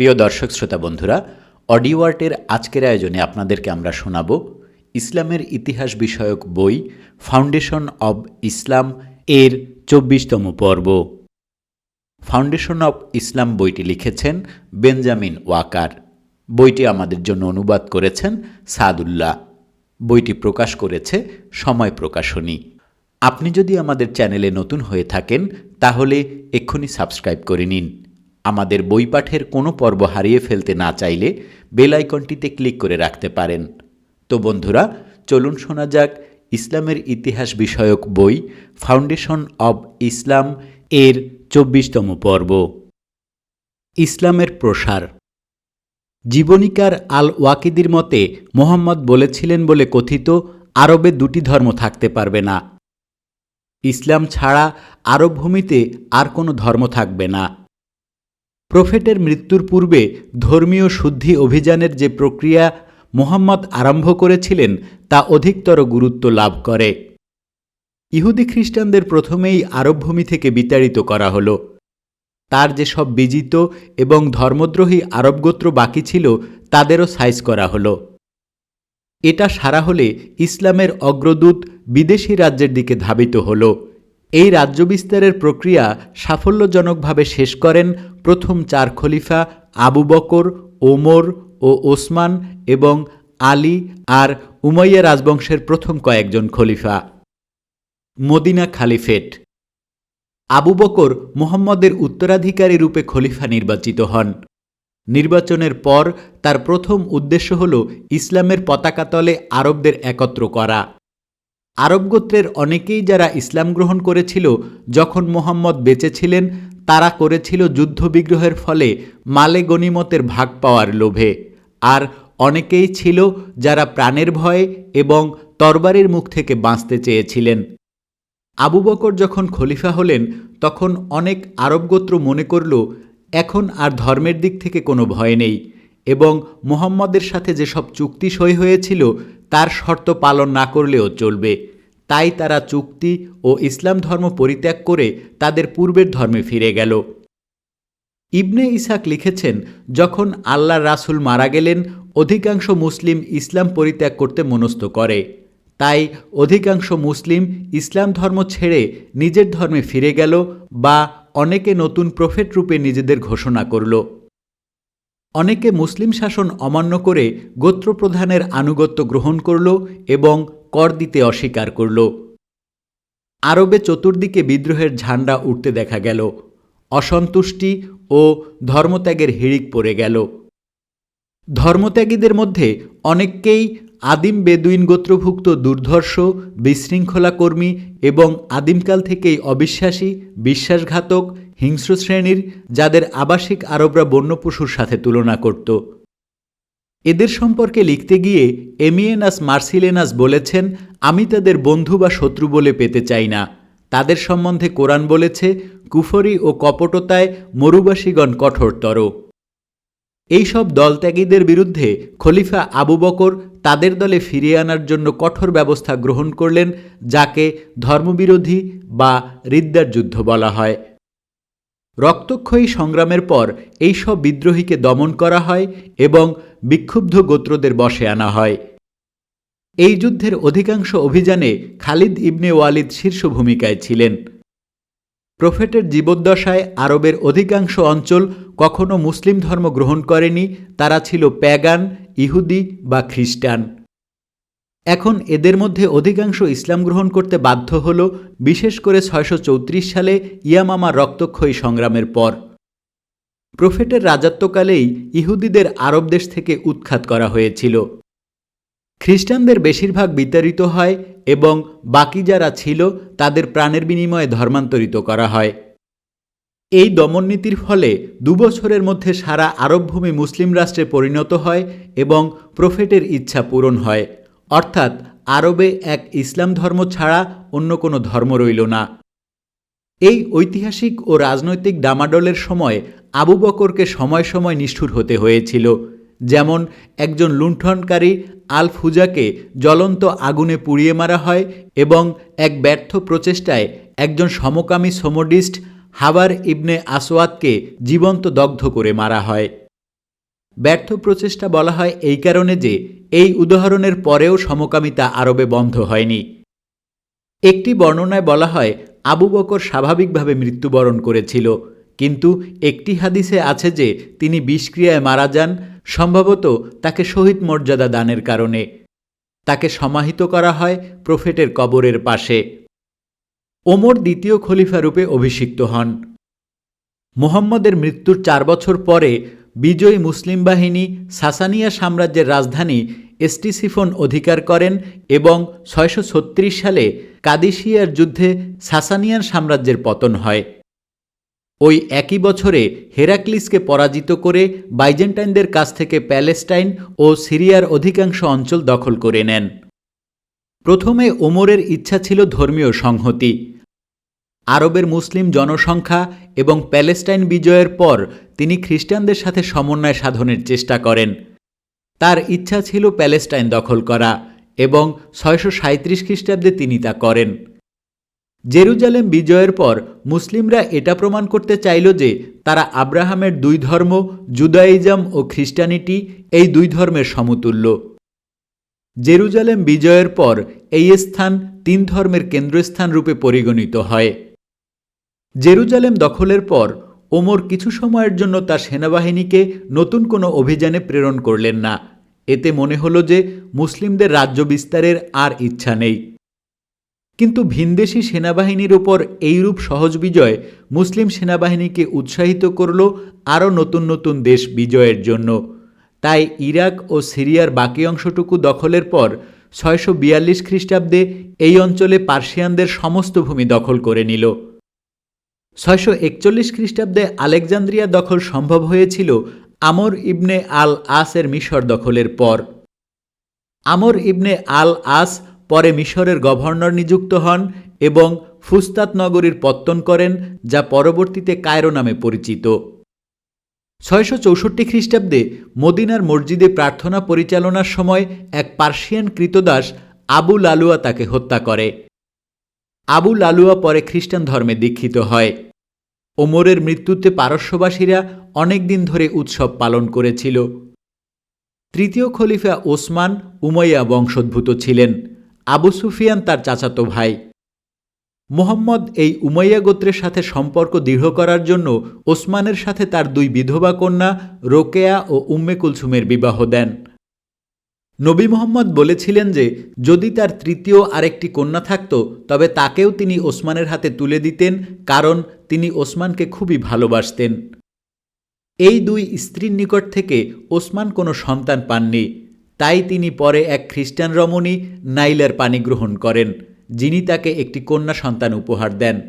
প্রিয় দর্শক শ্রোতা বন্ধুরা, অডিও আর্টের আজকের আয়োজনে আপনাদেরকে আমরা শোনাব ইসলামের ইতিহাস বিষয়ক বই ফাউন্ডেশন অব ইসলাম এর চব্বিশতম পর্ব। ফাউন্ডেশন অব ইসলাম বইটি লিখেছেন বেঞ্জামিন ওয়াকার। বইটি আমাদের জন্য অনুবাদ করেছেন সাদুল্লাহ। বইটি প্রকাশ করেছে সময় প্রকাশনী। আপনি যদি আমাদের চ্যানেলে নতুন হয়ে থাকেন, তাহলে এক্ষুনি সাবস্ক্রাইব করে নিন। আমাদের বই পাঠের কোনো পর্ব হারিয়ে ফেলতে না চাইলে বেল আইকনটিতে ক্লিক করে রাখতে পারেন। তো বন্ধুরা, চলুন শোনা যাক ইসলামের ইতিহাস বিষয়ক বই ফাউন্ডেশন অব ইসলাম এর চব্বিশতম পর্ব। ইসলামের প্রসার। জীবনীকার আল ওয়াকিদির মতে মোহাম্মদ বলেছিলেন বলে কথিত, আরবে দুটি ধর্ম থাকতে পারবে না। ইসলাম ছাড়া আরব ভূমিতে আর কোনো ধর্ম থাকবে না। প্রফেটের মৃত্যুর পূর্বে ধর্মীয় শুদ্ধি অভিযানের যে প্রক্রিয়া মোহাম্মদ আরম্ভ করেছিলেন, তা অধিকতর গুরুত্ব লাভ করে। ইহুদি খ্রিস্টানদের প্রথমেই আরবভূমি থেকে বিতাড়িত করা হলো। তার যেসব বিজিত এবং ধর্মদ্রোহী আরবগোত্র বাকি ছিল, তাদেরও সাইজ করা হলো। এটা সারা হলে ইসলামের অগ্রদূত বিদেশি রাজ্যের দিকে ধাবিত হল। এই রাজ্য বিস্তারের প্রক্রিয়া সাফল্যজনকভাবে শেষ করেন প্রথম চার খলিফা আবু বকর, ওমর ও ওসমান এবং আলী আর উমাইয়া রাজবংশের প্রথম কয়েকজন খলিফা। Medina caliphate. আবু বকর মুহাম্মদের উত্তরাধিকারী রূপে খলিফা নির্বাচিত হন। নির্বাচনের পর তার প্রথম উদ্দেশ্য হল ইসলামের পতাকাতলে আরবদের একত্র করা। আরব গোত্রের অনেকেই যারা ইসলাম গ্রহণ করেছিল, যখন মোহাম্মদ বেঁচে ছিলেন তারা করেছিল যুদ্ধবিগ্রহের ফলে মালে গনিমতের ভাগ পাওয়ার লোভে। আর অনেকেই ছিল যারা প্রাণের ভয়ে এবং তরবারির মুখ থেকে বাঁচতে চেয়েছিলেন। আবু বকর যখন খলিফা হলেন, তখন অনেক আরব গোত্র মনে করল, এখন আর ধর্মের দিক থেকে কোনো ভয় নেই। এবং মোহাম্মদের সাথে যেসব চুক্তি সই হয়েছিল, তার শর্ত পালন না করলেও চলবে। তাই তারা চুক্তি ও ইসলাম ধর্ম পরিত্যাগ করে তাদের পূর্বের ধর্মে ফিরে গেল। ইবনে ইসাক লিখেছেন, যখন আল্লাহ রাসুল মারা গেলেন, অধিকাংশ মুসলিম ইসলাম পরিত্যাগ করতে মনস্থ করে। তাই অধিকাংশ মুসলিম ইসলাম ধর্ম ছেড়ে নিজের ধর্মে ফিরে গেল বা অনেকে নতুন প্রফেট রূপে নিজেদের ঘোষণা করল। অনেকে মুসলিম শাসন অমান্য করে গোত্রপ্রধানের আনুগত্য গ্রহণ করল এবং কর দিতে অস্বীকার করল। আরবে চতুর্দিকে বিদ্রোহের ঝান্ডা উঠতে দেখা গেল। অসন্তুষ্টি ও ধর্মত্যাগের হিড়িক পড়ে গেল। ধর্মত্যাগীদের মধ্যে অনেককেই আদিম বেদুইন গোত্রভুক্ত দুর্ধর্ষ বিশৃঙ্খলা কর্মী এবং আদিমকাল থেকেই অবিশ্বাসী, বিশ্বাসঘাতক হিংস্র শ্রেণির যাদের আবাসিক আরবরা বন্যপশুর সাথে তুলনা করত। এদের সম্পর্কে লিখতে গিয়ে এমিয়েনাস মার্সিলেনাস বলেছেন, আমি তাদের বন্ধু বা শত্রু বলে পেতে চাই না। তাদের সম্বন্ধে কোরআন বলেছে, কুফরি ও কপটতায় মরুবাসীগণ কঠোরতর। এইসব দলত্যাগীদের বিরুদ্ধে খলিফা আবু বকর তাদের দলে ফিরিয়ে আনার জন্য কঠোর ব্যবস্থা গ্রহণ করলেন, যাকে ধর্মবিরোধী বা রিদ্দার যুদ্ধ বলা হয়। রক্তক্ষয়ী সংগ্রামের পর এই সব বিদ্রোহীকে দমন করা হয় এবং বিক্ষুব্ধ গোত্রদের বসে আনা হয়। এই যুদ্ধের অধিকাংশ অভিযানে খালিদ ইবনে ওয়ালিদ শীর্ষ ভূমিকায় ছিলেন। প্রফেটের জীবদ্দশায় আরবের অধিকাংশ অঞ্চল কখনো মুসলিম ধর্ম গ্রহণ করেনি, তারা ছিল প্যাগান, ইহুদি বা খ্রিস্টান। এখন এদের মধ্যে অধিকাংশ ইসলাম গ্রহণ করতে বাধ্য হল, বিশেষ করে ছয়শো চৌত্রিশ সালে ইয়ামামা রক্তক্ষয়ী সংগ্রামের পর। প্রফেটের রাজত্বকালেই ইহুদিদের আরব দেশ থেকে উৎখাত করা হয়েছিল। খ্রিস্টানদের বেশিরভাগ বিতাড়িত হয় এবং বাকি যারা ছিল, তাদের প্রাণের বিনিময়ে ধর্মান্তরিত করা হয়। এই দমননীতির ফলে দুবছরের মধ্যে সারা আরবভূমি মুসলিম রাষ্ট্রে পরিণত হয় এবং প্রফেটের ইচ্ছা পূরণ হয়। অর্থাৎ আরবে এক ইসলাম ধর্ম ছাড়া অন্য কোনো ধর্ম রইল না। এই ঐতিহাসিক ও রাজনৈতিক ডামাডোলের সময় আবু বকরকে সময় সময় নিষ্ঠুর হতে হয়েছিল। যেমন একজন লুণ্ঠনকারী আল ফুজাকে জ্বলন্ত আগুনে পুড়িয়ে মারা হয় এবং এক ব্যর্থ প্রচেষ্টায় একজন সমকামী সোমোডিস্ট হাবার ইবনে আসওয়াদকে জীবন্ত দগ্ধ করে মারা হয়। ব্যর্থ প্রচেষ্টা বলা হয় এই কারণে যে এই উদাহরণের পরেও সমকামিতা আরবে বন্ধ হয়নি। একটি বর্ণনায় বলা হয়, আবু বকর স্বাভাবিকভাবে মৃত্যুবরণ করেছিল, কিন্তু একটি হাদিসে আছে যে, তিনি বিষক্রিয়ায় মারা যান, সম্ভবত তাকে শহীদ মর্যাদা দানের কারণে। তাকে সমাহিত করা হয় প্রফেটের কবরের পাশে। ওমর দ্বিতীয় খলিফা রূপে অভিষিক্ত হন। মোহাম্মদের মৃত্যুর চার বছর পরে বিজয়ী মুসলিম বাহিনী সাসানিয়া সাম্রাজ্যের রাজধানী এস্টিসিফোন অধিকার করেন এবং ছয়শো ছত্রিশ সালে কাদিসিয়ার যুদ্ধে সাসানিয়ান সাম্রাজ্যের পতন হয়। ওই একই বছরে হেরাক্লিসকে পরাজিত করে বাইজেন্টাইনদের কাছ থেকে প্যালেস্টাইন ও সিরিয়ার অধিকাংশ অঞ্চল দখল করে নেন। প্রথমে ওমরের ইচ্ছা ছিল ধর্মীয় সংহতি। আরবের মুসলিম জনসংখ্যা এবং প্যালেস্টাইন বিজয়ের পর তিনি খ্রিস্টানদের সাথে সমন্বয় সাধনের চেষ্টা করেন। তার ইচ্ছা ছিল প্যালেস্টাইন দখল করা এবং ছয়শো সাঁত্রিশ খ্রিস্টাব্দে তিনি তা করেন। জেরুজালেম বিজয়ের পর মুসলিমরা এটা প্রমাণ করতে চাইল যে তারা আব্রাহামের দুই ধর্ম, জুদাইজম ও খ্রিস্টানিটি এই দুই ধর্মের সমতুল্য। জেরুজালেম বিজয়ের পর এই স্থান তিন ধর্মের কেন্দ্রস্থান রূপে পরিগণিত হয়। জেরুজালেম দখলের পর ওমর কিছু সময়ের জন্য তার সেনাবাহিনীকে নতুন কোনো অভিযানে প্রেরণ করলেন না। এতে মনে হল যে মুসলিমদের রাজ্য বিস্তারের আর ইচ্ছা নেই। কিন্তু ভিনদেশি সেনাবাহিনীর ওপর এইরূপ সহজ বিজয় মুসলিম সেনাবাহিনীকে উৎসাহিত করল আরও নতুন নতুন দেশ বিজয়ের জন্য। তাই ইরাক ও সিরিয়ার বাকি অংশটুকু দখলের পর ছয়শো বিয়াল্লিশ খ্রিস্টাব্দে এই অঞ্চলে পার্সিয়ানদের সমস্ত ভূমি দখল করে নিল। ছয়শো একচল্লিশ খ্রিস্টাব্দে আলেকজান্দ্রিয়া দখল সম্ভব হয়েছিল আমর ইবনে আল আসের মিশর দখলের পর। আমর ইবনে আল আস পরে মিশরের গভর্নর নিযুক্ত হন এবং ফুস্তাত নগরীর পত্তন করেন, যা পরবর্তীতে কায়রো নামে পরিচিত। ছয়শো চৌষট্টি খ্রিস্টাব্দে মদিনার মসজিদে প্রার্থনা পরিচালনার সময় এক পার্সিয়ান কৃতদাস আবু লালুয়া তাকে হত্যা করে। আবু লালুয়া পরে খ্রিস্টান ধর্মে দীক্ষিত হয়। ওমরের মৃত্যুতে পারস্যবাসীরা অনেক দিন ধরে উৎসব পালন করেছিল। তৃতীয় খলিফা ওসমান উমাইয়া বংশোদ্ভূত ছিলেন, আবু সুফিয়ান তার চাচাতো ভাই। মোহাম্মদ এই উমাইয়া গোত্রের সাথে সম্পর্ক দৃঢ় করার জন্য ওসমানের সাথে তার দুই বিধবা কন্যা রোকেয়া ও উম্মে কুলসুমের বিবাহ দেন। নবী মোহাম্মদ বলেছিলেন যে, যদি তার তৃতীয় আরেকটি কন্যা থাকত, তবে তাকেও তিনি ওসমানের হাতে তুলে দিতেন, কারণ তিনি ওসমানকে খুবই ভালোবাসতেন। এই দুই স্ত্রীর নিকট থেকে ওসমান কোনো সন্তান পাননি। তাই তিনি পরে এক খ্রিস্টান রমণী নাইলার পানি গ্রহণ করেন, যিনি তাকে একটি কন্যা সন্তান উপহার দেন।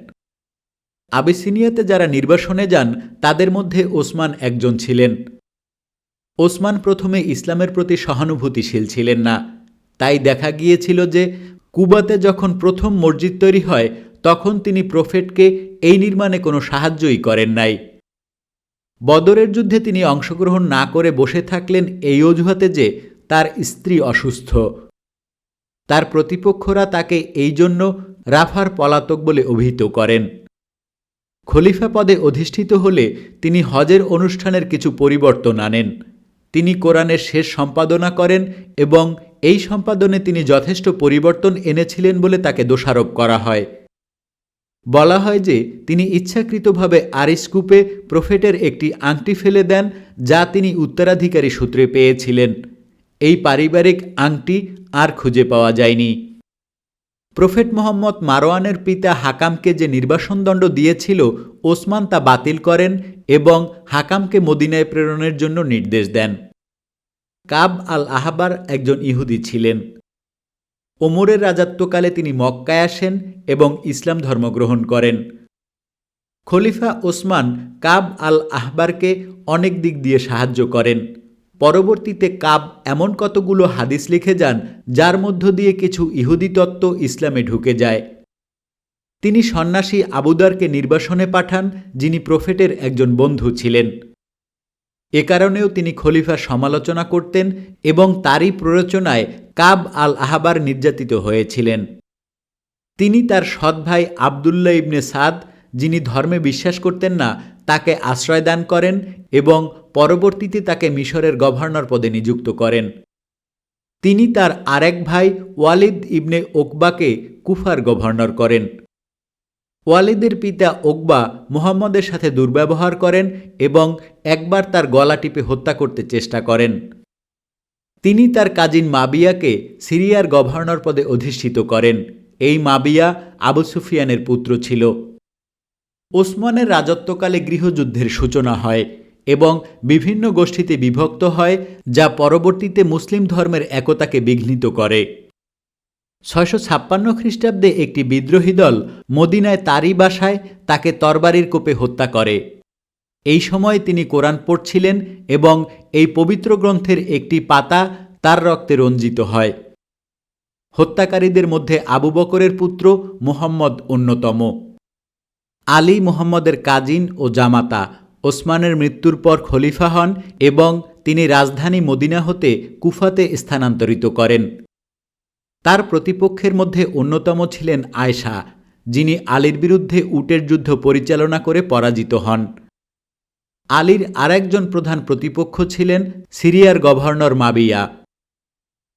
আবিসিনিয়াতে যারা নির্বাসনে যান, তাদের মধ্যে ওসমান একজন ছিলেন। ওসমান প্রথমে ইসলামের প্রতি সহানুভূতিশীল ছিলেন না। তাই দেখা গিয়েছিল যে, কুবাতে যখন প্রথম মসজিদ তৈরি হয়, তখন তিনি প্রফেটকে এই নির্মাণে কোনো সাহায্যই করেন নাই। বদরের যুদ্ধে তিনি অংশগ্রহণ না করে বসে থাকলেন এই অজুহাতে যে, তার স্ত্রী অসুস্থ। তার প্রতিপক্ষরা তাকে এই জন্য রাফার পলাতক বলে অভিহিত করেন। খলিফা পদে অধিষ্ঠিত হলে তিনি হজের অনুষ্ঠানের কিছু পরিবর্তন আনেন। তিনি কোরআনের শেষ সম্পাদনা করেন এবং এই সম্পাদনে তিনি যথেষ্ট পরিবর্তন এনেছিলেন বলে তাকে দোষারোপ করা হয়। বলা হয় যে, তিনি ইচ্ছাকৃতভাবে আরিসকূপে প্রফেটের একটি আংটি ফেলে দেন, যা তিনি উত্তরাধিকারী সূত্রে পেয়েছিলেন। এই পারিবারিক আংটি আর খুঁজে পাওয়া যায়নি। প্রফেট মোহাম্মদ মারোয়ানের পিতা হাকামকে যে নির্বাসনদণ্ড দিয়েছিল, ওসমান তা বাতিল করেন এবং হাকামকে মদিনায় প্রেরণের জন্য নির্দেশ দেন। কাব আল আহাবার একজন ইহুদি ছিলেন। ওমরের রাজত্বকালে তিনি মক্কায় আসেন এবং ইসলাম ধর্ম গ্রহণ করেন। খলিফা ওসমান কাব আল আহবারকে অনেক দিক দিয়ে সাহায্য করেন। পরবর্তীতে কাব এমন কতগুলো হাদিস লিখে যান, যার মধ্য দিয়ে কিছু ইহুদি তত্ত্ব ইসলামে ঢুকে যায়। তিনি সন্ন্যাসী আবুদারকে নির্বাসনে পাঠান, যিনি প্রফেটের একজন বন্ধু ছিলেন। এ কারণেও তিনি খলিফার সমালোচনা করতেন এবং তারই প্ররোচনায় কাব আল আহাবার নির্যাতিত হয়েছিলেন। তিনি তার সৎ ভাই আবদুল্লাহ ইবনে সাদ যিনি ধর্মে বিশ্বাস করতেন না, তাকে আশ্রয় দান করেন এবং পরবর্তীতে তাকে মিশরের গভর্নর পদে নিযুক্ত করেন। তিনি তার আরেক ভাই ওয়ালিদ ইবনে ওকবাকে কুফার গভর্নর করেন। ওয়ালিদের পিতা ওকবা মুহাম্মদের সাথে দুর্ব্যবহার করেন এবং একবার তার গলা টিপে হত্যা করতে চেষ্টা করেন। তিনি তার কাজিন মাবিয়াকে সিরিয়ার গভর্নর পদে অধিষ্ঠিত করেন। এই মাবিয়া আবু সুফিয়ানের পুত্র ছিল। ওসমানের রাজত্বকালে গৃহযুদ্ধের সূচনা হয় এবং বিভিন্ন গোষ্ঠীতে বিভক্ত হয়, যা পরবর্তীতে মুসলিম ধর্মের একতাকে বিঘ্নিত করে। ছয়শো ছাপ্পান্ন খ্রিস্টাব্দে একটি বিদ্রোহী দল মদিনায় তারই বাসায় তাকে তরবারির কোপে হত্যা করে। এই সময় তিনি কোরআন পড়ছিলেন এবং এই পবিত্র গ্রন্থের একটি পাতা তার রক্তে রঞ্জিত হয়। হত্যাকারীদের মধ্যে আবু বকরের পুত্র মুহাম্মদ অন্যতম। আলী মুহাম্মদের কাজিন ও জামাতা, ওসমানের মৃত্যুর পর খলিফা হন এবং তিনি রাজধানী মদিনা হতে কুফাতে স্থানান্তরিত করেন। তার প্রতিপক্ষের মধ্যে অন্যতম ছিলেন আয়শা, যিনি আলীর বিরুদ্ধে উটের যুদ্ধ পরিচালনা করে পরাজিত হন। আলীর আরেকজন প্রধান প্রতিপক্ষ ছিলেন সিরিয়ার গভর্নর মাবিয়া।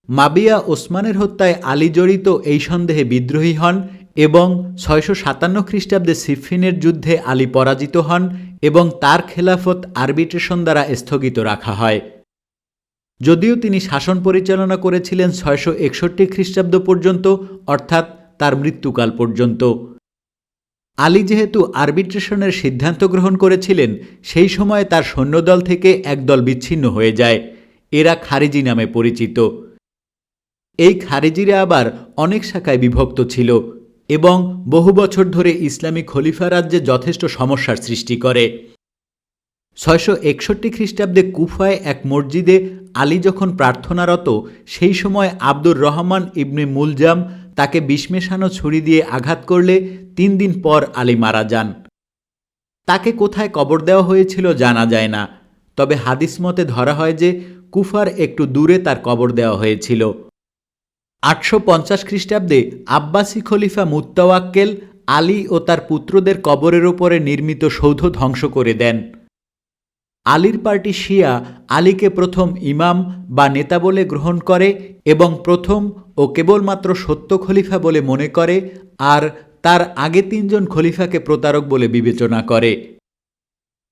মাবিয়া ওসমানের হত্যায় আলী জড়িত এই সন্দেহে বিদ্রোহী হন এবং ছয়শো সাতান্ন খ্রিস্টাব্দে সিফিনের যুদ্ধে আলী পরাজিত হন এবং তার খেলাফত আরবিট্রেশন দ্বারা স্থগিত রাখা হয়। যদিও তিনি শাসন পরিচালনা করেছিলেন ছয়শো একষট্টি খ্রিস্টাব্দ পর্যন্ত, অর্থাৎ তার মৃত্যুকাল পর্যন্ত। আলী যেহেতু আরবিট্রেশনের সিদ্ধান্ত গ্রহণ করেছিলেন, সেই সময় তার সৈন্যদল থেকে একদল বিচ্ছিন্ন হয়ে যায়। এরা খারিজি নামে পরিচিত। এই খারিজিরা আবার অনেক শাখায় বিভক্ত ছিল। এবং বহু বছর ধরে ইসলামী খলিফা রাজ্যে যথেষ্ট সমস্যার সৃষ্টি করে। ছয়শো একষট্টি খ্রিস্টাব্দে কুফায় এক মসজিদে আলী যখন প্রার্থনারত, সেই সময় আব্দুর রহমান ইবনে মুলজাম তাকে বিষ মেশানো ছুরি দিয়ে আঘাত করলে তিন দিন পর আলী মারা যান। তাকে কোথায় কবর দেওয়া হয়েছিল জানা যায় না, তবে হাদিস মতে ধরা হয় যে কুফার একটু দূরে তার কবর দেওয়া হয়েছিল। আটশো পঞ্চাশ খ্রিস্টাব্দে আব্বাসী খলিফা মুত্তাওয়াক্কেল আলী ও তার পুত্রদের কবরের ওপরে নির্মিত সৌধ ধ্বংস করে দেন। আলীর পার্টি শিয়া আলীকে প্রথম ইমাম বা নেতা বলে গ্রহণ করে এবং প্রথম ও কেবলমাত্র সত্য খলিফা বলে মনে করে আর তার আগে তিনজন খলিফাকে প্রতারক বলে বিবেচনা করে।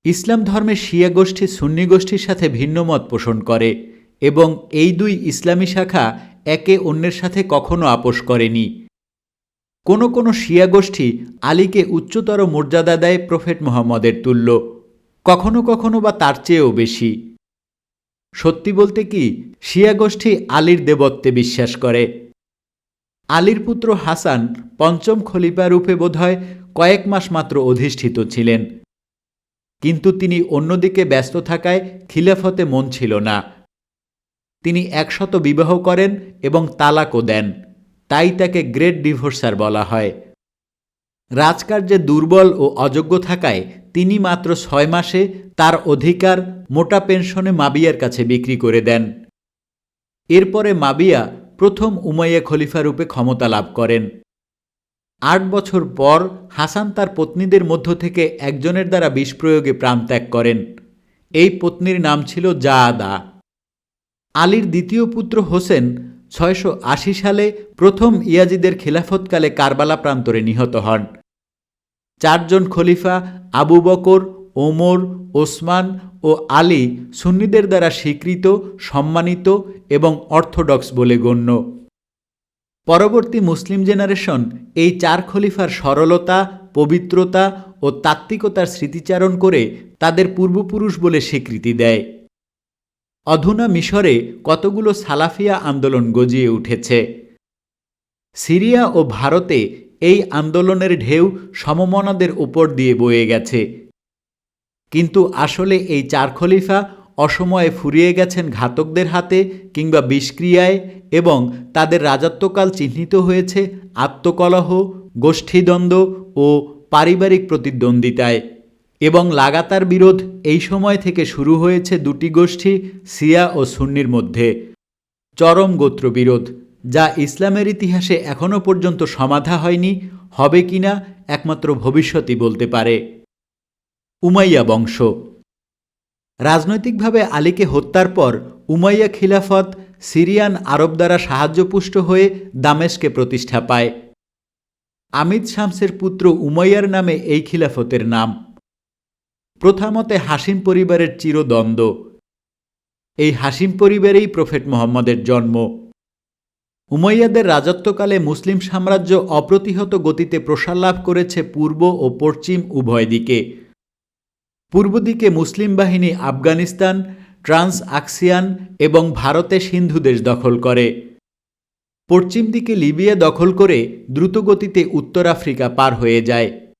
ইসলাম ধর্মে শিয়া গোষ্ঠী সুন্নি গোষ্ঠীর সাথে ভিন্ন মত পোষণ করে এবং এই দুই ইসলামী শাখা একে অন্যের সাথে কখনো আপোষ করেনি। কোনো কোনো শিয়া গোষ্ঠী আলীকে উচ্চতর মর্যাদা দেয় প্রফেট মোহাম্মদের তুল্য। কখনো কখনো বা তার চেয়েও বেশি। সত্যি বলতে কি, শিয়া গোষ্ঠী আলীর দেবত্বে বিশ্বাস করে। আলীর পুত্র হাসান পঞ্চম খলিফা রূপে বোধহয় কয়েক মাস মাত্র অধিষ্ঠিত ছিলেন। কিন্তু তিনি অন্যদিকে ব্যস্ত থাকায় খিলাফতে মন ছিল না। তিনি একশত বিবাহ করেন এবং তালাকও দেন। তাই তাকে গ্রেট ডিভোর্সার বলা হয়। রাজকার্যে দুর্বল ও অযোগ্য থাকায় তিনি মাত্র ছয় মাসে তার অধিকার মোটা পেনশনে মাবিয়ার কাছে বিক্রি করে দেন। এরপরে মাবিয়া প্রথম উমাইয়া খলিফা রূপে ক্ষমতা লাভ করেন। আট বছর পর হাসান তার পত্নীদের মধ্য থেকে একজনের দ্বারা বিষ প্রয়োগে প্রাণত্যাগ করেন। এই পত্নীর নাম ছিল জাআদা আলীর দ্বিতীয় পুত্র হোসেন ছয়শো আশি সালে প্রথম ইয়াজিদের খিলাফতকালে কারবালা প্রান্তরে নিহত হন। চারজন খলিফা আবু বকর, ওমর, ওসমান ও আলী সুন্নিদের দ্বারা স্বীকৃত, সম্মানিত এবং অর্থোডক্স বলে গণ্য। পরবর্তী মুসলিম জেনারেশন এই চার খলিফার সরলতা, পবিত্রতা ও তাত্ত্বিকতার স্মৃতিচারণ করে তাদের পূর্বপুরুষ বলে স্বীকৃতি দেয়। অধুনা মিশরে কতগুলো সালাফিয়া আন্দোলন গজিয়ে উঠেছে? সিরিয়া ও ভারতে এই আন্দোলনের ঢেউ সমমনাদের উপর দিয়ে বয়ে গেছে। কিন্তু আসলে এই চার খলিফা অসময়ে ফুরিয়ে গেছেন ঘাতকদের হাতে কিংবা বিষক্রিয়ায় এবং তাদের রাজত্বকাল চিহ্নিত হয়েছে আত্মকলহ, গোষ্ঠীদ্বন্দ্ব ও পারিবারিক প্রতিদ্বন্দ্বিতায়। এবং লাগাতার বিরোধ এই সময় থেকে শুরু হয়েছে দুটি গোষ্ঠী সিয়া ও সুন্নির মধ্যে। চরম গোত্র বিরোধ, যা ইসলামের ইতিহাসে এখনও পর্যন্ত সমাধা হয়নি, হবে কিনা একমাত্র ভবিষ্যতই বলতে পারে। উমাইয়া বংশ। রাজনৈতিকভাবে আলীকে হত্যার পর উমাইয়া খিলাফত সিরিয়ান আরব দ্বারা সাহায্যপুষ্ট হয়ে দামেশকে প্রতিষ্ঠা পায়। আমিদ শামসের পুত্র উমাইয়ার নামে এই খিলাফতের নাম। প্রথামতে হাসিম পরিবারের চিরদ্বন্দ্ব। এই হাসিম পরিবারেই প্রফেট মোহাম্মদের জন্ম। উমাইয়াদের রাজত্বকালে মুসলিম সাম্রাজ্য অপ্রতিহত গতিতে প্রসার লাভ করেছে পূর্ব ও পশ্চিম উভয় দিকে। পূর্ব দিকে মুসলিম বাহিনী আফগানিস্তান ট্রান্স আক্সিয়ান এবং ভারতে সিন্ধু দেশ দখল করে। পশ্চিম দিকে লিবিয়া দখল করে দ্রুতগতিতে উত্তর আফ্রিকা পার হয়ে যায়।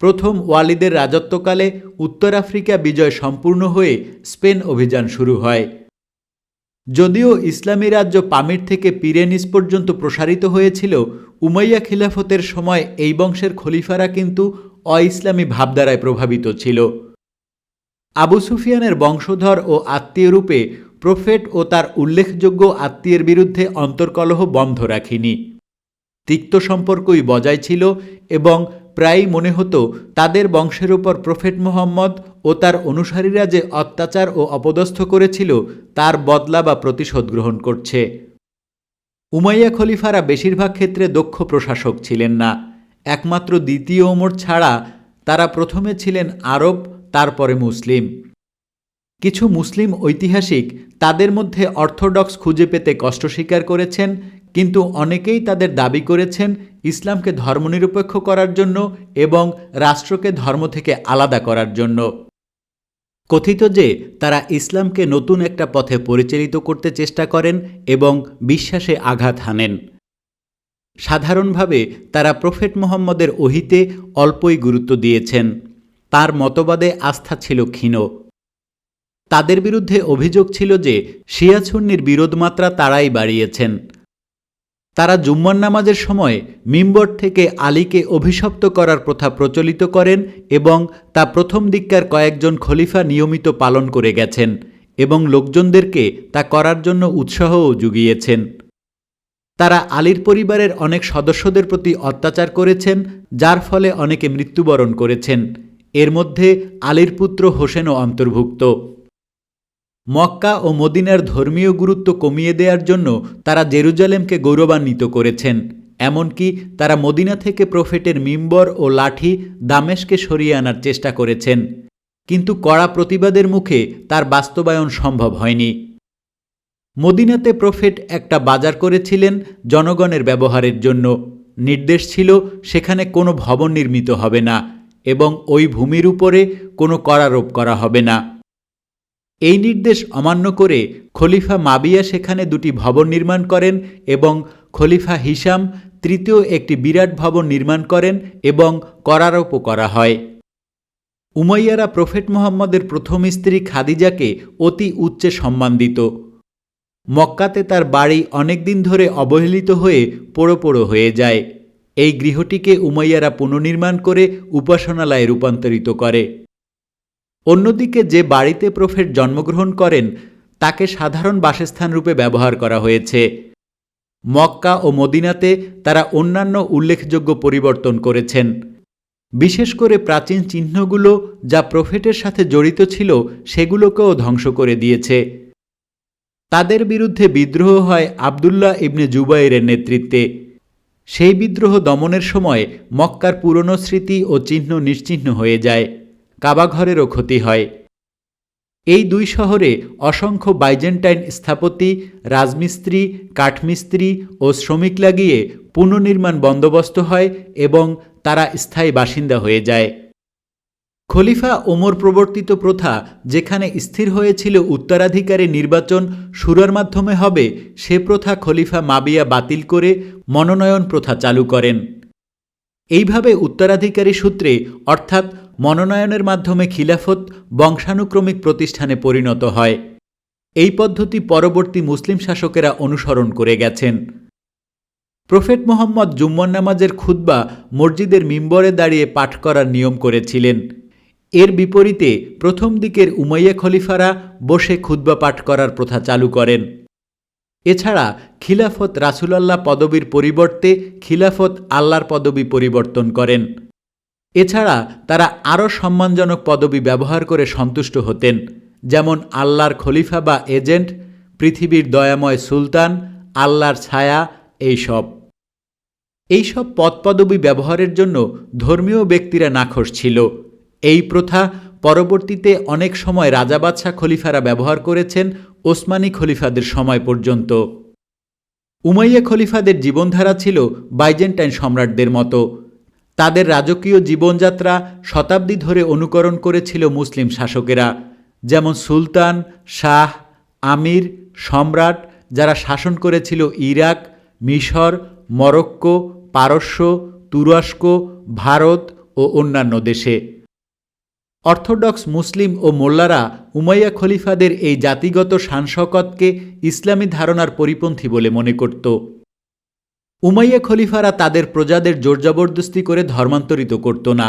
প্রথম ওয়ালিদের রাজত্বকালে উত্তর আফ্রিকা বিজয় সম্পূর্ণ হয়ে স্পেন অভিযান শুরু হয়। যদিও ইসলামী রাজ্য পামির থেকে পিরেনিস পর্যন্ত প্রসারিত হয়েছিল, উমাইয়া খিলাফতের সময় এই বংশের খলিফারা কিন্তু অইসলামী ভাবধারায় প্রভাবিত ছিল। আবু সুফিয়ানের বংশধর ও আত্মীয় রূপে প্রফেট ও তার উল্লেখযোগ্য আত্মীয়ের বিরুদ্ধে অন্তর্কলহ বন্ধ রাখিনি। তিক্ত সম্পর্কই বজায় ছিল এবং প্রায়ই মনে হতো তাদের বংশের উপর প্রফেট মোহাম্মদ ও তার অনুসারীরা যে অত্যাচার ও অপদস্থ করেছিল, তার বদলা বা প্রতিশোধ গ্রহণ করছে। উমাইয়া খলিফারা বেশিরভাগ ক্ষেত্রে দক্ষ প্রশাসক ছিলেন না। একমাত্র দ্বিতীয় ওমর ছাড়া তারা প্রথমে ছিলেন আরব, তারপরে মুসলিম। কিছু মুসলিম ঐতিহাসিক তাদের মধ্যে অর্থোডক্স খুঁজে পেতে কষ্ট স্বীকার করেছেন কিন্তু অনেকেই তাদের দাবি করেছেন ইসলামকে ধর্মনিরপেক্ষ করার জন্য এবং রাষ্ট্রকে ধর্ম থেকে আলাদা করার জন্য। কথিত যে, তারা ইসলামকে নতুন একটা পথে পরিচালিত করতে চেষ্টা করেন এবং বিশ্বাসে আঘাত হানেন। সাধারণভাবে তারা প্রফেট মোহাম্মদের ওহিতে অল্পই গুরুত্ব দিয়েছেন। তার মতবাদে আস্থা ছিল ক্ষীণ। তাদের বিরুদ্ধে অভিযোগ ছিল যে শিয়াছুন্নির বিরোধমাত্রা তারাই বাড়িয়েছেন। তারা জুম্মন নামাজের সময় মিম্বর থেকে আলীকে অভিশপ্ত করার প্রথা প্রচলিত করেন এবং তা প্রথম দিককার কয়েকজন খলিফা নিয়মিত পালন করে গেছেন এবং লোকজনদেরকে তা করার জন্য উৎসাহও জুগিয়েছেন। তারা আলীর পরিবারের অনেক সদস্যদের প্রতি অত্যাচার করেছেন, যার ফলে অনেকে মৃত্যুবরণ করেছেন। এর মধ্যে আলীর পুত্র হোসেনও অন্তর্ভুক্ত। মক্কা ও মদিনার ধর্মীয় গুরুত্ব কমিয়ে দেওয়ার জন্য তারা জেরুজালেমকে গৌরবান্বিত করেছেন। এমনকি তারা মদিনা থেকে প্রফেটের মিম্বর ও লাঠি দামেশকে সরিয়ে আনার চেষ্টা করেছেন। কিন্তু কড়া প্রতিবাদের মুখে তার বাস্তবায়ন সম্ভব হয়নি। মদিনাতে প্রফেট একটা বাজার করেছিলেন জনগণের ব্যবহারের জন্য। নির্দেশ ছিল, সেখানে কোনো ভবন নির্মিত হবে না এবং ওই ভূমির উপরে কোনো করারোপ করা হবে না। এই নির্দেশ অমান্য করে খলিফা মাবিয়া সেখানে দুটি ভবন নির্মাণ করেন এবং খলিফা হিসাম তৃতীয় একটি বিরাট ভবন নির্মাণ করেন এবং করারোপও করা হয়। উমাইয়ারা প্রফেট মোহাম্মদের প্রথম স্ত্রী খাদিজাকে অতি উচ্চে সম্মান দিত। মক্কাতে তার বাড়ি অনেকদিন ধরে অবহেলিত হয়ে পোড়ো পোড়ো হয়ে যায়। এই গৃহটিকে উমাইয়ারা পুনর্নির্মাণ করে উপাসনালয়ে রূপান্তরিত করে। অন্যদিকে যে বাড়িতে প্রফেট জন্মগ্রহণ করেন, তাকে সাধারণ বাসস্থান রূপে ব্যবহার করা হয়েছে। মক্কা ও মদিনাতে তারা অন্যান্য উল্লেখযোগ্য পরিবর্তন করেছেন। বিশেষ করে প্রাচীন চিহ্নগুলো যা প্রফেটের সাথে জড়িত ছিল, সেগুলোকেও ধ্বংস করে দিয়েছে। তাদের বিরুদ্ধে বিদ্রোহ হয় আবদুল্লাহ ইবনে জুবাইরের নেতৃত্বে। সেই বিদ্রোহ দমনের সময় মক্কার পুরনো স্মৃতি ও চিহ্ন নিশ্চিহ্ন হয়ে যায়। কাবাঘরেরও ক্ষতি হয়। এই দুই শহরে অসংখ্য বাইজেন্টাইন স্থাপতি রাজমিস্ত্রি, কাঠমিস্ত্রি ও শ্রমিক লাগিয়ে পুনর্নির্মাণ বন্দোবস্ত হয় এবং তারা স্থায়ী বাসিন্দা হয়ে যায়। খলিফা ওমর প্রবর্তিত প্রথা যেখানে স্থির হয়েছিল উত্তরাধিকারী নির্বাচন সুরার মাধ্যমে হবে, সে প্রথা খলিফা মাবিয়া বাতিল করে মনোনয়ন প্রথা চালু করেন। এইভাবে উত্তরাধিকারী সূত্রে, অর্থাৎ মনোনয়নের মাধ্যমে খিলাফত বংশানুক্রমিক প্রতিষ্ঠানে পরিণত হয়। এই পদ্ধতি পরবর্তী মুসলিম শাসকেরা অনুসরণ করে গেছেন। প্রফেট মোহাম্মদ জুম্মন নামাজের খুদ্া মসজিদের মিম্বরে দাঁড়িয়ে পাঠ করার নিয়ম করেছিলেন। এর বিপরীতে প্রথম দিকের উমাইয়া খলিফারা বসে খুদ্া পাঠ করার প্রথা চালু করেন। এছাড়া খিলাফত রাসুলাল্লাহ পদবীর পরিবর্তে খিলাফত আল্লাহর পদবী পরিবর্তন করেন। এছাড়া তারা আরও সম্মানজনক পদবি ব্যবহার করে সন্তুষ্ট হতেন, যেমন আল্লাহর খলিফা বা এজেন্ট, পৃথিবীর দয়াময় সুলতান, আল্লাহর ছায়া, এইসব। এইসব পদপদবি ব্যবহারের জন্য ধর্মীয় ব্যক্তিরা নাখোশ ছিল। এই প্রথা পরবর্তীতে অনেক সময় রাজা বাদশাহ খলিফারা ব্যবহার করেছেন ওসমানী খলিফাদের সময় পর্যন্ত। উমাইয়া খলিফাদের জীবনধারা ছিল বাইজেন্টাইন সম্রাটদের মতো। তাদের রাজকীয় জীবনযাত্রা শতাব্দী ধরে অনুকরণ করেছিল মুসলিম শাসকেরা, যেমন সুলতান, শাহ, আমির, সম্রাট, যারা শাসন করেছিল ইরাক, মিশর, মরক্কো, পারস্য, তুরস্ক, ভারত ও অন্যান্য দেশে। অর্থোডক্স মুসলিম ও মোল্লারা উমাইয়া খলিফাদের এই জাতিগত শানশকতকে ইসলামী ধারণার পরিপন্থী বলে মনে করত। উমাইয়া খলিফারা তাদের প্রজাদের জোরজবরদস্তি করে ধর্মান্তরিত করত না।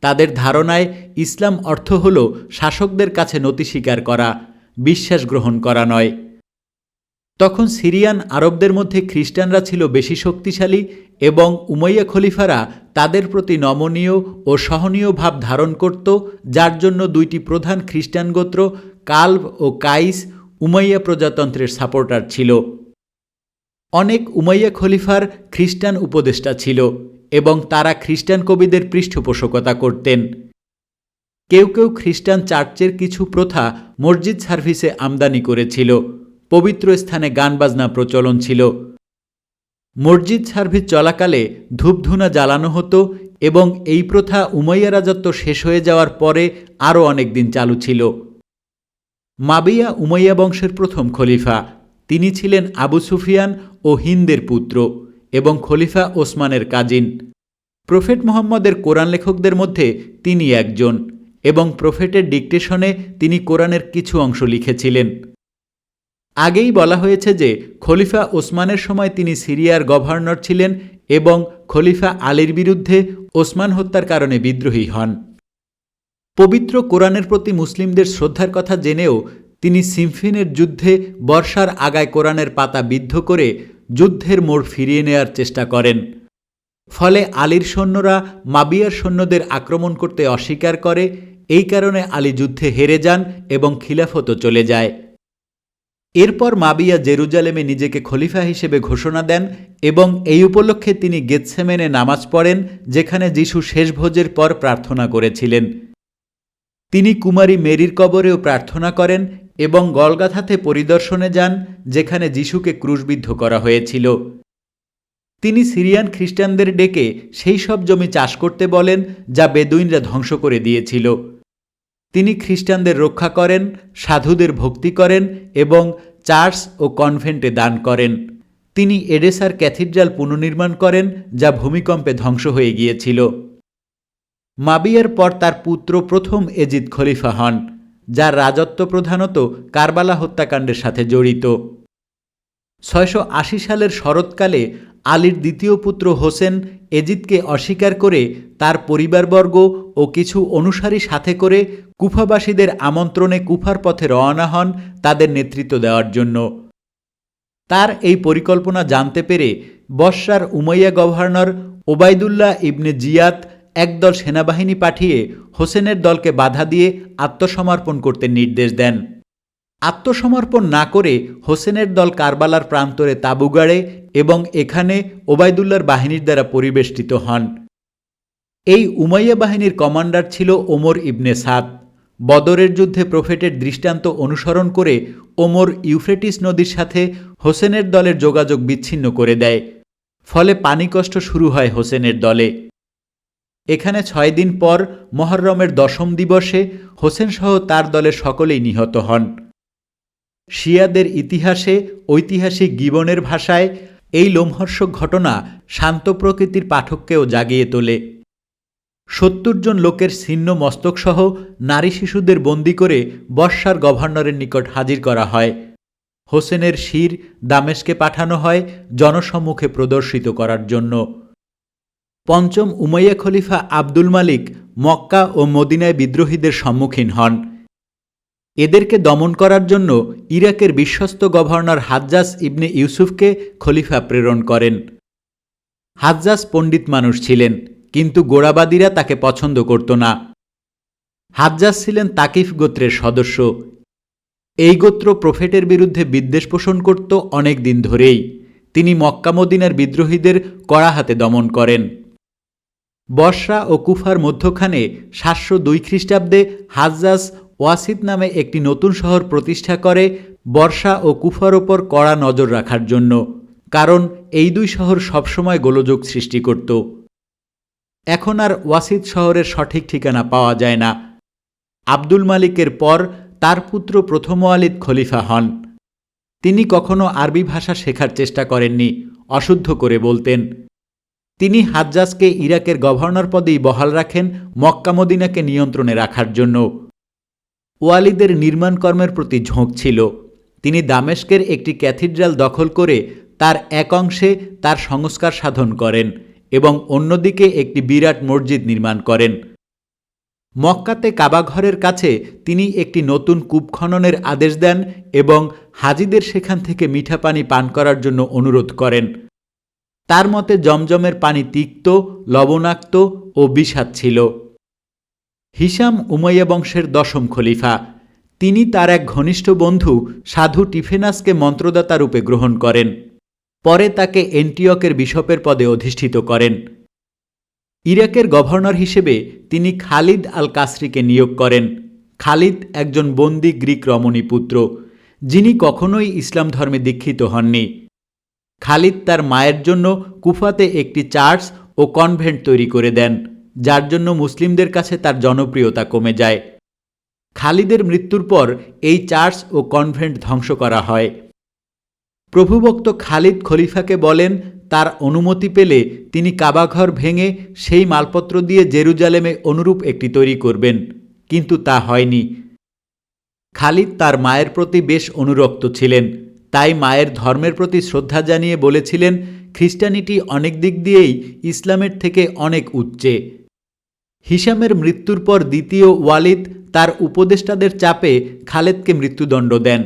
তাদের ধারণায় ইসলাম অর্থ হল শাসকদের কাছে নতি স্বীকার করা, বিশ্বাস গ্রহণ করা নয়। তখন সিরিয়ান আরবদের মধ্যে খ্রিস্টানরা ছিল বেশি শক্তিশালী এবং উমাইয়া খলিফারা তাদের প্রতি নমনীয় ও সহনীয় ভাব ধারণ করত, যার জন্য দুইটি প্রধান খ্রিস্টান গোত্র কাল্ভ ও কাইস, উমাইয়া প্রজাতন্ত্রের সাপোর্টার ছিল। অনেক উমাইয়া খলিফার খ্রিস্টান উপদেষ্টা ছিল এবং তারা খ্রিস্টান কবিদের পৃষ্ঠপোষকতা করতেন। কেউ কেউ খ্রিস্টান চার্চের কিছু প্রথা মসজিদ সার্ভিসে আমদানি করেছিল, পবিত্র স্থানে গান বাজনা প্রচলন ছিল। মসজিদ সার্ভিস চলাকালে ধূপধুনা জ্বালানো হতো এবং এই প্রথা উমাইয়া রাজত্ব শেষ হয়ে যাওয়ার পরে আরও অনেক দিন চালু ছিল। মাবিয়া উমাইয়া বংশের প্রথম খলিফা তিনি ছিলেন আবু সুফিয়ান ও হিন্দের পুত্র এবং খলিফা ওসমানের কাজিন। প্রফেট মোহাম্মদের কোরআন লেখকদের মধ্যে তিনি একজন এবং প্রফেটের ডিকটেশনে তিনি কোরআনের কিছু অংশ লিখেছিলেন। আগেই বলা হয়েছে যে, খলিফা ওসমানের সময় তিনি সিরিয়ার গভর্নর ছিলেন এবং খলিফা আলীর বিরুদ্ধে ওসমান হত্যার কারণে বিদ্রোহী হন। পবিত্র কোরআনের প্রতি মুসলিমদের শ্রদ্ধার কথা জেনেও তিনি সিমফিনের যুদ্ধে বর্ষার আগায় কোরআনের পাতা বিদ্ধ করে যুদ্ধের মোড় ফিরিয়ে নেয়ার চেষ্টা করেন। ফলে আলীর সৈন্যরা মাবিয়ার সৈন্যদের আক্রমণ করতে অস্বীকার করে, এই কারণে আলী যুদ্ধে হেরে যান এবং খিলাফত চলে যায়। এরপর মাবিয়া জেরুজালেমে নিজেকে খলিফা হিসেবে ঘোষণা দেন এবং এই উপলক্ষে তিনি গেতসেমেনে নামাজ পড়েন, যেখানে যিশু শেষ ভোজের পর প্রার্থনা করেছিলেন। তিনি কুমারী মেরির কবরেও প্রার্থনা করেন এবং গলগাথাতে পরিদর্শনে যান, যেখানে যিশুকে ক্রুশবিদ্ধ করা হয়েছিল। তিনি সিরিয়ান খ্রিস্টানদের ডেকে সেই সব জমি চাষ করতে বলেন, যা বেদুইনরা ধ্বংস করে দিয়েছিল। তিনি খ্রিস্টানদের রক্ষা করেন, সাধুদের ভক্তি করেন এবং চার্চ ও কনভেন্টে দান করেন। তিনি এডেসার ক্যাথিড্রাল পুনর্নির্মাণ করেন, যা ভূমিকম্পে ধ্বংস হয়ে গিয়েছিল। মাবিয়ার পর তার পুত্র প্রথম এজিদ খলিফা হন। যার রাজত্ব প্রধানত কারবালা হত্যাকাণ্ডের সাথে জড়িত। ছয়শো আশি সালের শরৎকালে আলীর দ্বিতীয় পুত্র হোসেন এজিদকে অস্বীকার করে তার পরিবারবর্গ ও কিছু অনুসারী সাথে করে কুফাবাসীদের আমন্ত্রণে কুফার পথে রওনা হন তাদের নেতৃত্ব দেওয়ার জন্য। তার এই পরিকল্পনা জানতে পেরে বর্ষার Umayya governor Ubaydullah ibn Ziyad একদল সেনাবাহিনী পাঠিয়ে হোসেনের দলকে বাধা দিয়ে আত্মসমর্পণ করতে নির্দেশ দেন। আত্মসমর্পণ না করে হোসেনের দল কারবালার প্রান্তরে তাবু গাড়ে এবং এখানে ওবায়দুল্লার বাহিনীর দ্বারা পরিবেষ্টিত হন। এই উমাইয়া বাহিনীর কমান্ডার ছিল ওমর ইবনে সাদ। বদরের যুদ্ধে প্রফেটের দৃষ্টান্ত অনুসরণ করে ওমর ইউফ্রেটিস নদীর সাথে হোসেনের দলের যোগাযোগ বিচ্ছিন্ন করে দেয়। ফলে পানিকষ্ট শুরু হয় হোসেনের দলে। এখানে ছয় দিন পর মহরমের দশম দিবসে হোসেনসহ তার দলের সকলেই নিহত হন। শিয়াদের ইতিহাসে ঐতিহাসিক গিবনের ভাষায় এই লোমহর্ষক ঘটনা শান্ত প্রকৃতির পাঠককেও জাগিয়ে তোলে। সত্তর জন লোকের ছিন্ন মস্তকসহ নারী শিশুদের বন্দি করে বর্ষার গভর্নরের নিকট হাজির করা হয়। হোসেনের শির দামেশকে পাঠানো হয় জনসম্মুখে প্রদর্শিত করার জন্য। পঞ্চম উমাইয়া খলিফা আব্দুল মালিক মক্কা ও মদিনায় বিদ্রোহীদের সম্মুখীন হন। এদেরকে দমন করার জন্য ইরাকের বিশ্বস্ত গভর্নর হাজ্জাস ইবনে ইউসুফকে খলিফা প্রেরণ করেন। হাজ্জাস পণ্ডিত মানুষ ছিলেন, কিন্তু গোড়াবাদীরা তাকে পছন্দ করত না। হাজ্জাজ ছিলেন তাকিফ গোত্রের সদস্য। এই গোত্র প্রফেটের বিরুদ্ধে বিদ্বেষ পোষণ করত অনেক দিন ধরেই। তিনি মক্কামদিনার বিদ্রোহীদের কড়া হাতে দমন করেন। বর্ষা ও কুফার মধ্যখানে সাতশো দুই খ্রিস্টাব্দে হাজ্জাজ ওয়াসিদ নামে একটি নতুন শহর প্রতিষ্ঠা করে বর্ষা ও কুফার ওপর কড়া নজর রাখার জন্য, কারণ এই দুই শহর সবসময় গোলযোগ সৃষ্টি করত। এখন আর ওয়াসিদ শহরের সঠিক ঠিকানা পাওয়া যায় না। আব্দুল মালিকের পর তার পুত্র প্রথম ওয়ালিদ খলিফা হন। তিনি কখনো আরবি ভাষা শেখার চেষ্টা করেননি, অশুদ্ধ করে বলতেন। তিনি হাজ্জাজকে ইরাকের গভর্নর পদেই বহাল রাখেন মক্কামদিনাকে নিয়ন্ত্রণে রাখার জন্য। ওয়ালিদের নির্মাণ কর্মের প্রতি ঝোঁক ছিল। তিনি দামেস্কের একটি ক্যাথিড্রাল দখল করে তার এক অংশে তার সংস্কার সাধন করেন এবং অন্যদিকে একটি বিরাট মসজিদ নির্মাণ করেন। মক্কাতে কাবাঘরের কাছে তিনি একটি নতুন কূপ খননের আদেশ দেন এবং হাজিদের সেখান থেকে মিঠা পানি পান করার জন্য অনুরোধ করেন। তার মতে জমজমের পানি তিক্ত, লবণাক্ত ও বিষাদ ছিল। হিসাম উমাইয়া বংশের দশম খলিফা। তিনি তার এক ঘনিষ্ঠ বন্ধু সাধু টিফেনাসকে মন্ত্রদাতা রূপে গ্রহণ করেন। পরে তাকে এন্টিয়কের বিশপের পদে অধিষ্ঠিত করেন। ইরাকের গভর্নর হিসেবে তিনি খালিদ আল কাসরিকে নিয়োগ করেন। খালিদ একজন বন্দি গ্রিক রমণী পুত্র, যিনি কখনোই ইসলাম ধর্মে দীক্ষিত হননি। খালিদ তার মায়ের জন্য কুফাতে একটি চার্চ ও কনভেন্ট তৈরি করে দেন, যার জন্য মুসলিমদের কাছে তার জনপ্রিয়তা কমে যায়। খালিদের মৃত্যুর পর এই চার্চ ও কনভেন্ট ধ্বংস করা হয়। প্রভুভক্ত খালিদ খলিফাকে বলেন, তার অনুমতি পেলে তিনি কাবাঘর ভেঙে সেই মালপত্র দিয়ে জেরুজালেমে অনুরূপ একটি তৈরি করবেন। কিন্তু তা হয়নি। খালিদ তার মায়ের প্রতি বেশ অনুরক্ত ছিলেন। তাই মায়ের ধর্মের প্রতি শ্রদ্ধা জানিয়ে বলেছিলেন, খ্রিস্টানিটি অনেক দিক দিয়েই ইসলামের থেকে অনেক উচ্চে। হিসামের মৃত্যুর পর দ্বিতীয় ওয়ালিদ তার উপদেষ্টাদের চাপে খালেদকে মৃত্যুদণ্ড দেন।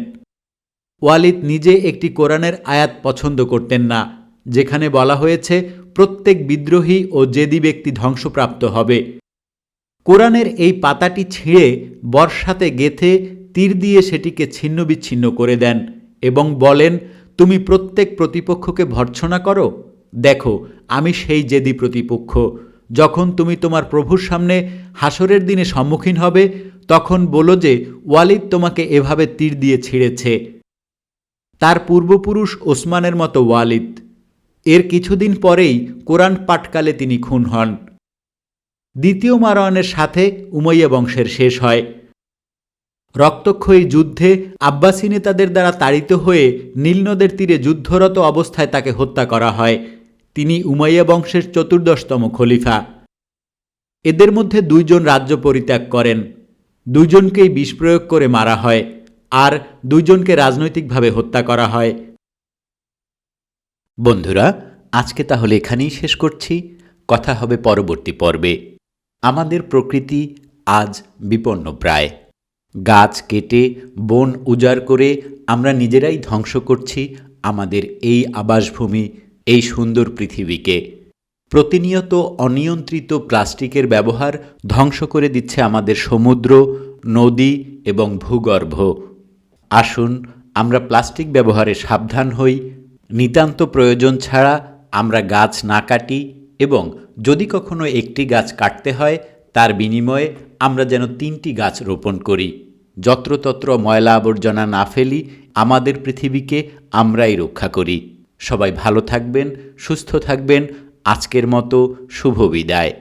ওয়ালিদ নিজে একটি কোরআনের আয়াত পছন্দ করতেন না, যেখানে বলা হয়েছে, প্রত্যেক বিদ্রোহী ও জেদি ব্যক্তি ধ্বংসপ্রাপ্ত হবে। কোরআনের এই পাতাটি ছিঁড়ে বর্ষাতে গেথে তীর দিয়ে সেটিকে ছিন্নবিচ্ছিন্ন করে দেন। এবং বলেন, তুমি প্রত্যেক প্রতিপক্ষকে ভর্ৎসনা করো? দেখো, আমি সেই জেদি প্রতিপক্ষ। যখন তুমি তোমার প্রভুর সামনে হাসরের দিনে সম্মুখীন হবে, তখন বলো যে, ওয়ালিদ তোমাকে এভাবে তীর দিয়ে ছিঁড়েছে। তার পূর্বপুরুষ ওসমানের মতো ওয়ালিদ। এর কিছুদিন পরেই কোরআন পাটকালে তিনি খুন হন। দ্বিতীয় মারওয়ানের সাথে উমাইয়া বংশের শেষ হয়। রক্তক্ষয়ী যুদ্ধে আব্বাসী নেতাদের দ্বারা তাড়িত হয়ে নীলনদের তীরে যুদ্ধরত অবস্থায় তাকে হত্যা করা হয়। তিনি উমাইয়া বংশের চতুর্দশতম খলিফা। এদের মধ্যে দুইজন রাজ্য পরিত্যাগ করেন। দুইজনকেই বিষ প্রয়োগ করে মারা হয় আর দুইজনকে রাজনৈতিকভাবে হত্যা করা হয়। বন্ধুরা, আজকে তাহলে এখানেই শেষ করছি। কথা হবে পরবর্তী পর্বে। আমাদের প্রকৃতি আজ বিপন্ন প্রায়। গাছ কেটে, বন উজাড় করে আমরা নিজেরাই ধ্বংস করছি আমাদের এই আবাসভূমি, এই সুন্দর পৃথিবীকে। প্রতিনিয়ত অনিয়ন্ত্রিত প্লাস্টিকের ব্যবহার ধ্বংস করে দিচ্ছে আমাদের সমুদ্র, নদী এবং ভূগর্ভ। আসুন, আমরা প্লাস্টিক ব্যবহারে সাবধান হই। নিতান্ত প্রয়োজন ছাড়া আমরা গাছ না কাটি এবং যদি কখনো একটি গাছ কাটতে হয় তার বিনিময়ে আমরা যেন তিনটি গাছ রোপণ করি। যত্রতত্র ময়লা আবর্জনা না ফেলি, আমাদের পৃথিবীকে আমরাই রক্ষা করি। সবাই ভালো থাকবেন, সুস্থ থাকবেন। আজকের মতো শুভ বিদায়।